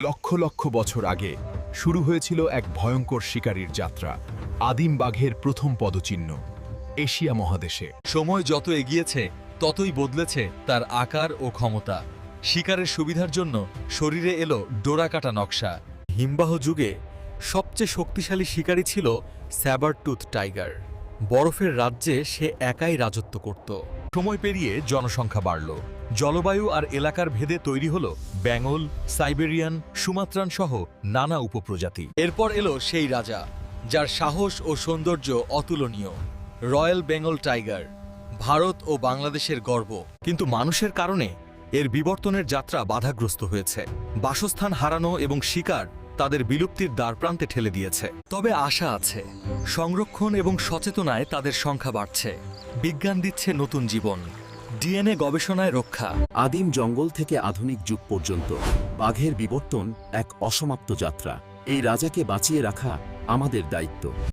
লক্ষ লক্ষ বছর আগে শুরু হয়েছিল এক ভয়ঙ্কর শিকারীর যাত্রা, আদিম বাঘের প্রথম পদচিহ্ন, এশিয়া মহাদেশে। সময় যত এগিয়েছে, ততই বদলেছে তার আকার ও ক্ষমতা। শিকারের সুবিধার জন্য শরীরে এলো ডোরাকাটা নকশা। হিমবাহ যুগে সবচেয়ে শক্তিশালী শিকারী ছিল স্যাবারটুথ টাইগার। বরফের রাজ্যে সে একাই রাজত্ব করত। সময় পেরিয়ে জনসংখ্যা বাড়ল। জলবায়ু আর এলাকার ভেদে তৈরি হল বেঙ্গল, সাইবেরিয়ান, সুমাত্রান সহ নানা উপপ্রজাতি। এরপর এলো সেই রাজা, যার সাহস ও সৌন্দর্য অতুলনীয়। রয়্যাল বেঙ্গল টাইগার, ভারত ও বাংলাদেশের গর্ব। কিন্তু মানুষের কারণে এর বিবর্তনের যাত্রা বাধাগ্রস্ত হয়েছে। বাসস্থান হারানো এবং শিকার তাদের বিলুপ্তির দ্বারপ্রান্তে ঠেলে দিয়েছে। তবে আশা আছে, সংরক্ষণ এবং সচেতনায় তাদের সংখ্যা বাড়ছে। বিজ্ঞান দিচ্ছে নতুন জীবন, ডিএনএ গবেষণায় রক্ষা। আদিম জঙ্গল থেকে আধুনিক যুগ পর্যন্ত, বাঘের বিবর্তন এক অসমাপ্ত যাত্রা। এই রাজাকে বাঁচিয়ে রাখা আমাদের দায়িত্ব।